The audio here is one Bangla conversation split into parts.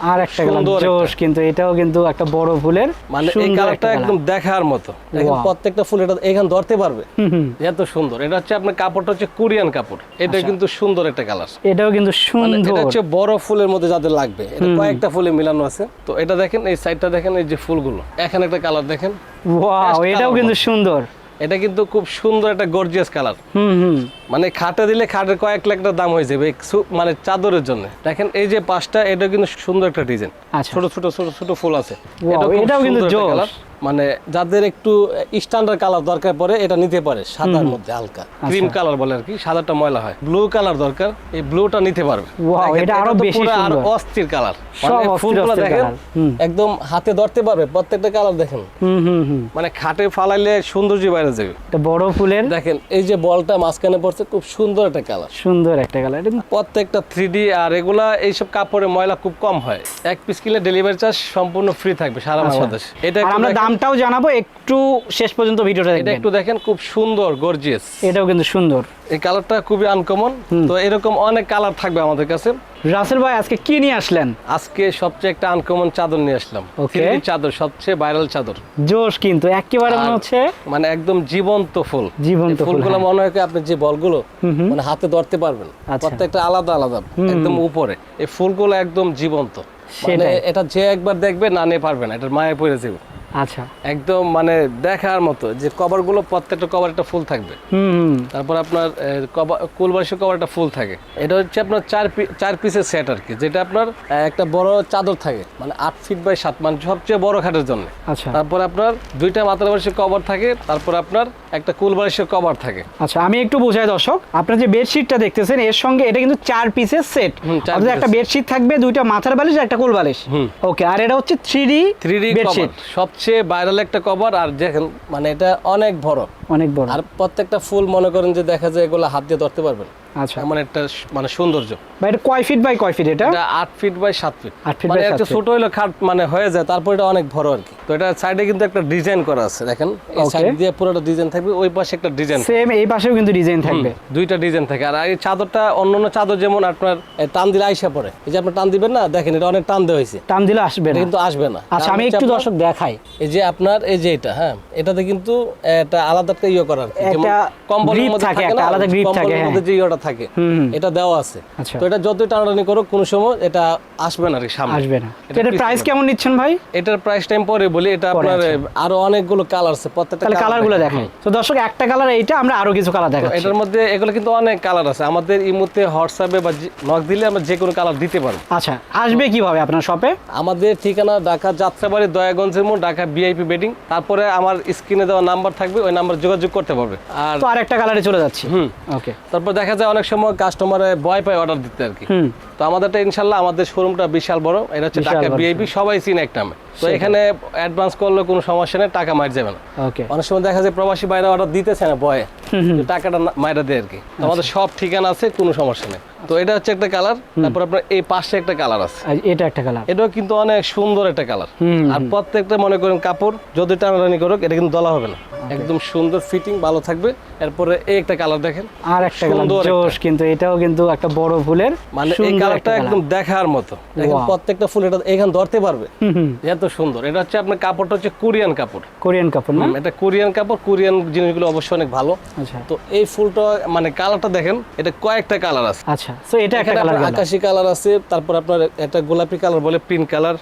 আর একটা জোশ কিন্তু এটাও কিন্তু একটা বড় ফুলের মানে এই কালারটা একদম দেখার মতো। প্রত্যেকটা ফুল এটা এখানে ধরতে পারবে। এত সুন্দর। এটা হচ্ছে আপনার কাপড়টা হচ্ছে কোরিয়ান কাপড়। এটা আচ্ছা। কিন্তু সুন্দর একটা কালার। এটাও কিন্তু মানে এটা হচ্ছে বড় ফুলের মধ্যে যাদের লাগবে। এটা কয়েকটা ফুলে মিলানো আছে। তো এটা দেখেন এই সাইডটা দেখেন এই যে ফুলগুলো। এখানে একটা কালার দেখেন। ওয়াও এটাও কিন্তু সুন্দর। এটা কিন্তু খুব সুন্দর একটা গর্জিয়াস কালার। হুম হুম। মানে খাটে দিলে খাটের কয়েক লাখ টাকা দাম হয়ে যাবে মানে চাদরের জন্য। দেখেন এই যে পাঁচটা এটা কিন্তু সুন্দর একটা ডিজাইন আচ্ছা। ছোট ছোট ছোট ছোট ফুল আছে। এটাও কিন্তু colour। মানে যাদের একটু স্ট্যান্ডার্ড কালার দরকার পড়ে এটা নিতে পারে। সাদার মধ্যে হালকা। আচ্ছা। ক্রিম কালার বলে আর কি সাদাটা ময়লা হয়। ব্লু কালার দরকার এই ব্লুটা নিতে পারবে। এটা আরও বেশি আরও অস্থির কালার মানে ফুলগুলো দেখেন একদম হাতে ধরতে পারবে প্রত্যেকটা কালার দেখেন। মানে খাটে ফালাইলে সৌন্দর্য বাইরে যাবে। এটা বড় ফুলের। দেখেন এই যে বলটা মাঝখানে পড়ছে খুব সুন্দর একটা কালার। সুন্দর একটা কালার। এটা প্রত্যেকটা থ্রি ডি আর এগুলা এইসব কাপড়ে ময়লা খুব কম হয়। এক পিস কিনলে ডেলিভারি চার্জ সম্পূর্ণ ফ্রি থাকবে সারা আচ্ছা। বাংলাদেশ। এটা আমরা দামটাও জানাব একটু শেষ পর্যন্ত ভিডিওটা এটা একটু দেখেন খুব সুন্দর গর্জিয়াস এটাও কিন্তু সুন্দর। এই কালারটা খুবই আনকমন তো এরকম অনেক কালার থাকবে আমাদের কাছে। রাসেল ভাই আজকে কি নিয়ে আসলেন? আজকে সবচেয়ে একটা আনকমন চাদর নিয়ে আসলাম। Okay. 3D চাদর সবচেয়ে ভাইরাল চাদর। জোশ কিন্তু একেবারে মনে হচ্ছে মানে একদম জীবন্ত ফুল। জীবন্ত ফুল, ফুলগুলো হ্যাঁ। মনে হয় আপনি যে বলগুলো মানে হাতে ধরতে পারবেন। আচ্ছা। প্রত্যেকটা আলাদা আলাদা একদম উপরে। এই ফুলগুলো একদম জীবন্ত। মানে এটা যে একবার দেখবে না নিয়ে পারবে না এটার মায়ে পড়ে যাবে। আচ্ছা। একদম মানে দেখার মতো যে কভারগুলো প্রত্যেকটা কভার একটা ফুল থাকবে। হুম তারপর আপনার কুলবাসী কভার একটা ফুল থাকে। এটা হচ্ছে আপনার চার চার পিসের সেট আর কি যেটা আপনার একটা বড় চাদর থাকে মানে আট ফিট বাই সাত মানে সবচেয়ে বড় খাটের জন্য। আচ্ছা। তারপর আপনার দুইটা কভার থাকে তারপর আপনার একটা কুলবাসের কভার থাকে। আচ্ছা আমি একটু বোঝাই দর্শক আপনার যে বেডশিটটা দেখতেছেন এর সঙ্গে এটা কিন্তু চার পিসের সেট অর্থাৎ একটা বেডশিট থাকবে দুইটা মাথার বালিশ আর একটা কুল বালিশ। ওকে আর এটা হচ্ছে three D three D bedsheet সবচেয়ে ভাইরাল একটা কভার আর দেখেন মানে এটা অনেক বড়। অনেক বড়। আর প্রত্যেকটা ফুল মনে করেন যে দেখা যায় এগুলো হাত দিয়ে ধরতে পারবেন। আচ্ছা। একটা মানে সৌন্দর্য। এটা কয় ফিট বাই কয় ফিট এটা? এটা আট ফিট বাই সাত ফিট আট feet মানে একটা ছোট হইল খাট মানে হয়ে যায় তারপর এটা অনেক বড় আর কি। তো এটা সাইডে কিন্তু একটা ডিজাইন করা আছে দেখেন। এই সাইড দিয়ে পুরোটা ডিজাইন থাকবে ওই পাশে একটা ডিজাইন সেম এই পাশেও কিন্তু ডিজাইন থাকবে। দুইটা ডিজাইন থাকে। আর এই চাদরটা অন্য অন্য চাদর যেমন আপনার টান দিলে আইসা পড়ে। এই যে আপনার টান দিবেন না দেখেন এটা অনেক টান দেওয়া হয়েছে। টান দিলে আসবে না। কিন্তু আসবে না। আচ্ছা আমি একটু দর্শক দেখাই। এই যে আপনার এই যে এটা হ্যাঁ এটাতে কিন্তু একটা আলাদা একটা ইয়ে করার একটা grip থাকে, একটা আলাদা grip থাকে, হ্যাঁ। মধ্যে যে ইয়েটা থাকে। এটা দেওয়া আছে। আচ্ছা। তো এটা যতই টানাটানি করো কোনো সময় এটা আসবে না আর সামনে। আসবে না। এটা এটার প্রাইস কেমন নিচ্ছেন ভাই? এটার প্রাইস টাইম পরে বলি এটা আপনার আরও অনেকগুলো কালার আছে প্রত্যেকটা কালারগুলো দেখেন। দেখাই তো দর্শক একটা কালার এইটা আমরা আরও কিছু কালার দেখাচ্ছি। এটার মধ্যে এগুলো কিন্তু অনেক কালার আছে। আমাদের ইমুতে হোয়াটসঅ্যাপে বা নক দিলে আমরা যে কোনো কালার দিতে পারব। আচ্ছা আসবে কীভাবে আপনার শপে আমাদের ঠিকানা ঢাকা যাত্রাবাড়ি দয়াগঞ্জের মোড় ঢাকা ভিআইপি বেডিং তারপরে আমার স্ক্রিনে দেওয়া নাম্বার থাকবে ওই নাম্বার যোগাযোগ করতে পারবে। আর তো আরেকটা কালারে চলে যাচ্ছি। হুম। ওকে তারপর দেখা যায় অনেক সময় কাস্টমারে ভয় পায় অর্ডার দিতে আর কি। তো আমাদেরটা ইনশাল্লাহ আমাদের শোরুমটা বিশাল বড় এটা হচ্ছে ঢাকা বিআইপি সবাই চিনে এক নামে। তো এখানে অ্যাডভান্স করলে কোনো সমস্যা নেই টাকা মার যাবে না। ওকে। অনেক সময় দেখা যায় প্রবাসী বাইরে অর্ডার দিতেছে না ভয়ে। টাকাটা মাইরা দেয় আর কি। আমাদের আচ্ছা। সব ঠিকানা আছে কোনো সমস্যা নেই। তো এটা হচ্ছে একটা কালার তারপর আপনার এই পাশে একটা কালার আছে। এটা একটা কালার এটাও কিন্তু অনেক সুন্দর একটা কালার আর প্রত্যেকটা মনে করেন কাপড় যদি টানাটানি করুক এটা কিন্তু দলা হবে না। একদম সুন্দর ফিটিং ভালো থাকবে। এরপরে এই একটা কালার দেখেন। আর একটা কালার জোশ কিন্তু এটাও কিন্তু একটা বড় ফুলের মানে এই কালারটা একদম দেখার মতো। দেখেন প্রত্যেকটা ফুল এটা এখানে ধরতে পারবে। এত সুন্দর। এটা হচ্ছে আপনার কাপড়টা হচ্ছে কোরিয়ান কাপড়। কোরিয়ান কাপড় না? এটা কোরিয়ান কাপড়। কোরিয়ান জিনিসগুলো অবশ্যই অনেক ভালো। আচ্ছা। তো এই ফুলটা মানে কালারটা দেখেন এটা কয়েকটা কালার আছে। আচ্ছা সো এটা একটা কালার আকাশি কালার আছে তারপর আপনার একটা গোলাপি কালার বলে পিঙ্ক কালার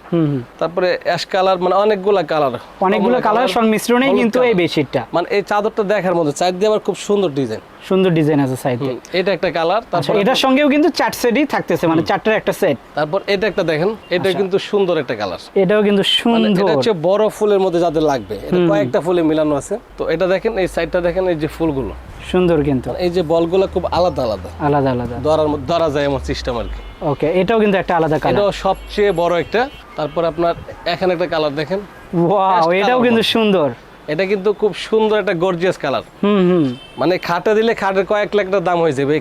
তারপরে অ্যাশ কালার মানে অনেকগুলা কালার অনেকগুলো কালার সংমিশ্রণেই কিন্তু এই বেডশিটটা মানে এই চাদরটা দেখার মধ্যে চার দিয়ে আবার খুব সুন্দর ডিজাইন। সুন্দর ডিজাইন আছে সাইডে এটা একটা কালার আচ্ছা তারপর এটার সঙ্গেও কিন্তু চার সেটই থাকতেছে মানে চারটার একটা সেট তারপর এটা একটা দেখেন এটা কিন্তু সুন্দর একটা কালার। এটাও কিন্তু মানে এটা হচ্ছে বড় ফুলের মধ্যে যাদের লাগবে এটা কয়েকটা ফুলে মিলানো আছে। তো এটা দেখেন এই সাইডটা দেখেন এই যে ফুলগুলো। সুন্দর কিন্তু। এই যে বলগুলো খুব আলাদা আলাদা। আলাদা আলাদা। ধরার মধ্যে ধরা যায় এমন সিস্টেম আর কি। ওকে এটাও কিন্তু একটা আলাদা কালার। এটাও সবচেয়ে বড় একটা তারপর আপনার এখানে একটা কালার দেখেন। ওয়াও এটাও কিন্তু সুন্দর। এটা কিন্তু খুব সুন্দর একটা গর্জিয়াস কালার হুম মানে খাটে দিলে খাটের কয়েক লাখ টাকা দাম হয়ে যাবে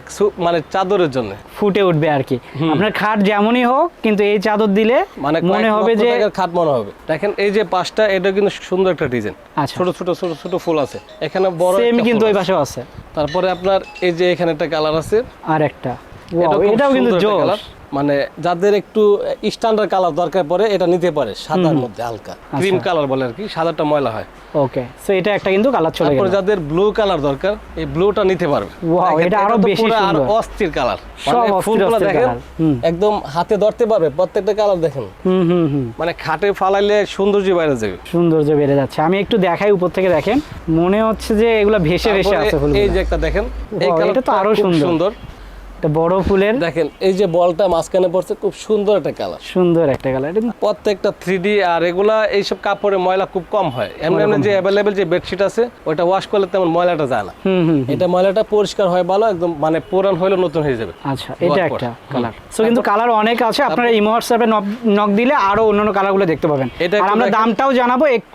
মানে চাদরের জন্য। ফুটে উঠবে আর কি। আপনার খাট যেমনই হোক কিন্তু এই চাদর দিলে মানে মনে হবে যে খাট মনে হবে। দেখেন এই যে পাঁচটা এটা কিন্তু সুন্দর একটা ডিজাইন আচ্ছা। ছোট ছোট ছোট ছোট ফুল আছে। এখানে বড় সেম কিন্তু ওই আছে। পাশেও আছে। তারপরে আপনার এই যে এখানে একটা কালার আছে। আর একটা এটাও কিন্তু জোশ। মানে যাদের একটু স্ট্যান্ডার্ড কালার দরকার পড়ে এটা নিতে পারে সাদার মধ্যে হালকা। আচ্ছা। ক্রিম কালার বলে আর কি সাদাটা ময়লা হয়। ওকে সো এটা একটা কিন্তু কালার চলে গেল। যাদের ব্লু কালার দরকার এই ব্লুটা নিতে পারবে। দেখেন, এটা আরও বেশি পুরো আরও সুন্দর। অস্থির কালার মানে ফুলগুলো দেখেন একদম হাতে ধরতে পারবে প্রত্যেকটা কালার দেখেন। হুম হুম হুম। মানে খাটে ফালাইলে সৌন্দর্য বাইরে যাবে। সৌন্দর্য বেড়ে যাচ্ছে। আমি একটু দেখাই উপর থেকে দেখেন। মনে হচ্ছে যে এগুলো ভেসে ভেসে আছে এই যে একটা দেখেন এই এটা তো কালারটা আরও সুন্দর। একটা বড় ফুলের দেখেন এই যে বলটা মাঝখানে পড়ছে খুব সুন্দর একটা কালার সুন্দর একটা কালার প্রত্যেকটা থ্রি ডি আর এগুলা এইসব কাপড়ে ময়লা খুব কম হয়। এমনি এমনি যে অ্যাভেলেবেল যে বেডশিট আছে ওইটা ওয়াশ করলে তেমন ময়লাটা যায় না। এটা ময়লাটা পরিষ্কার হয় ভালো একদম মানে পুরান হইলে নতুন হয়ে যাবে। আচ্ছা এটা একটা কালার সো কিন্তু কালার অনেক আছে আপনারা ইমো হোয়াটসঅ্যাপে নক দিলে আরও অন্যান্য কালারগুলো দেখতে পাবেন। এটা আমরা দামটাও জানাব একটু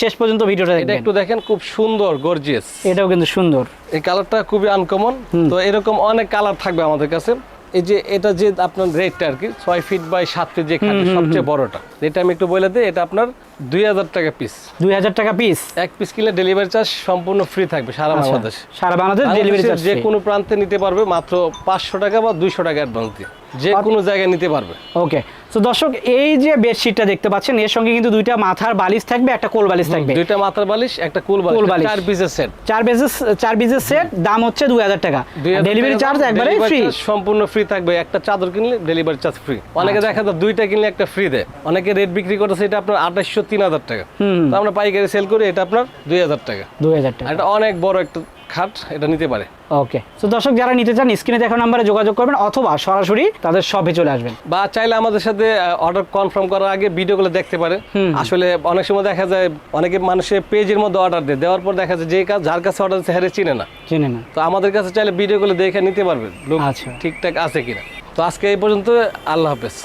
শেষ পর্যন্ত ভিডিওটা এটা একটু দেখেন খুব সুন্দর গর্জিয়াস এটাও কিন্তু সুন্দর। এই কালারটা খুবই আনকমন তো এরকম অনেক কালার থাকবে আমাদের কাছে। এই যে এটা যে আপনার রেটটা আর কি ছয় ফিট বাই সাত ফিট যে খাটে সবচেয়ে বড়টা। এটা আমি একটু বলে দিই এটা আপনার দুই হাজার টাকা পিস দুই হাজার টাকা পিস এক পিস কিনলে ডেলিভারি চার্জ সম্পূর্ণ ফ্রি থাকবে সারা বাংলাদেশ। সারা বাংলাদেশ ডেলিভারি চার্জ যে কোনো প্রান্তে নিতে পারবে মাত্র পাঁচশো টাকা বা দুইশো টাকা অ্যাডভান্স দিয়ে। যে কোনো জায়গায় নিতে পারবে। ওকে তো দর্শক এই যে বেডশিটটা দেখতে পাচ্ছেন এর সঙ্গে কিন্তু দুইটা মাথার বালিশ থাকবে একটা কোল বালিশ থাকবে। দুইটা মাথার বালিশ একটা কুল বালিশ বালিশ। চার পিসের সেট চার পিসের চার পিসের সেট দাম হচ্ছে দুই হাজার টাকা। ডেলিভারি চার্জ একবারে ফ্রি সম্পূর্ণ ফ্রি থাকবে। একটা চাদর কিনলে ডেলিভারি চার্জ ফ্রি অনেকে। দেখা যায় দুইটা কিনলে একটা ফ্রি দেয়। অনেকে রেট বিক্রি করতেছে এটা আপনার আঠাশশো তিন হাজার টাকা। হুম। তো আমরা পাইকারি সেল করি এটা আপনার দুই হাজার টাকা। দুই হাজার টাকা। এটা অনেক বড় একটা খাট এটা নিতে পারে। ওকে তো দর্শক যারা নিতে চান স্ক্রিনে দেখা নাম্বারে যোগাযোগ করবেন অথবা সরাসরি তাদের শপে চলে আসবেন। বা চাইলে আমাদের সাথে অর্ডার কনফার্ম করার আগে ভিডিওগুলো দেখতে পারে। আসলে অনেক সময় দেখা যায় অনেকে মানুষের পেজের মধ্যে অর্ডার দেয়। দেওয়ার পর দেখা যায় যে কাজ যার কাছে অর্ডার দিচ্ছে হ্যারে চিনে না। চিনে না। তো আমাদের কাছে চাইলে ভিডিওগুলো দেখে নিতে পারবে লোক আচ্ছা। ঠিকঠাক আছে কিনা। তো আজকে এই পর্যন্ত আল্লাহ হাফেজ।